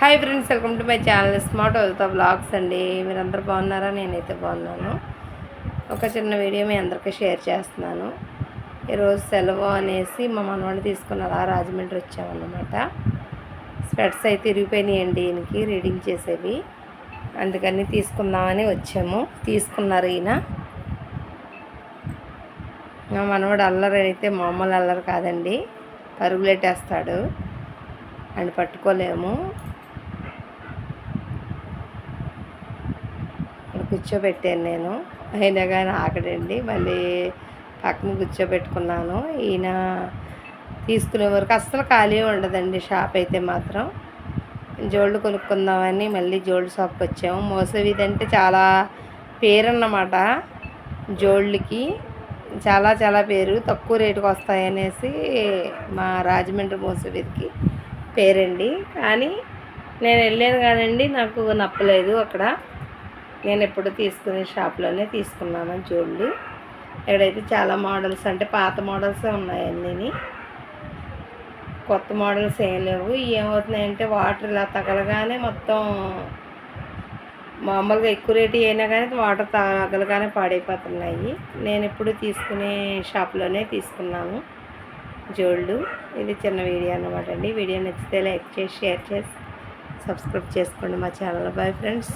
Hi friends welcome to my channel smart అవుతా blogs అండి. మీరందరూ బాగున్నారా? నేనైతే బాగున్నాను. ఒక చిన్న వీడియో మీ అందరికీ షేర్ చేస్తున్నాను. ఈరోజు సెలవు అనేసి మా మనవాడిని తీసుకుని అలా రాజమండ్రి వచ్చామన్నమాట. స్పెట్స్ అయితే ఇరిగిపోయినాయండి ఈయనకి రీడింగ్ చేసేవి. అందుకని తీసుకుందామని వచ్చాము. తీసుకున్నారు ఈయన. మా మనవాడు అల్లరి అయితే మామూలు అల్లరి కాదండి. పరుగులెట్టేస్తాడు అండ్ పట్టుకోలేము. కూర్చోబెట్టాను నేను. అయినా కానీ ఆకడండి మళ్ళీ పక్కన కూర్చోబెట్టుకున్నాను. ఈయన తీసుకునే వరకు అస్సలు ఖాళీ ఉండదండి షాప్ అయితే మాత్రం. జోళ్ళు కొనుక్కుందామని మళ్ళీ జోళ్ళు షాప్కి వచ్చాము. మోసవీధి అంటే చాలా పేరు అన్నమాట జోళ్ళకి. చాలా చాలా పేరు. తక్కువ రేటుకి వస్తాయనేసి మా రాజమండ్రి మోసవీధికి పేరండి. కానీ నేను వెళ్ళాను కానండి నాకు నప్పలేదు అక్కడ. నేను ఎప్పుడు తీసుకునే షాప్లోనే తీసుకున్నాను జ్యువెలరీ ఇక్కడైతే చాలా మోడల్స్ అంటే పాత మోడల్సే ఉన్నాయన్నీ కొత్త మోడల్స్ ఏం లేవు. ఏమవుతున్నాయంటే వాటర్ ఇలా తగలగానే మొత్తం మామూలుగా ఎక్కువ రేటు అయినా కానీ వాటర్ తగలగానే పాడైపోతున్నాయి. నేను ఎప్పుడు తీసుకునే షాప్లోనే తీసుకున్నాను. జోళ్ళు ఇది చిన్న వీడియో అన్నమాట అండి. వీడియో నచ్చితే లైక్ చేసి షేర్ చేసి సబ్స్క్రైబ్ చేసుకోండి మా ఛానల్. Bye friends.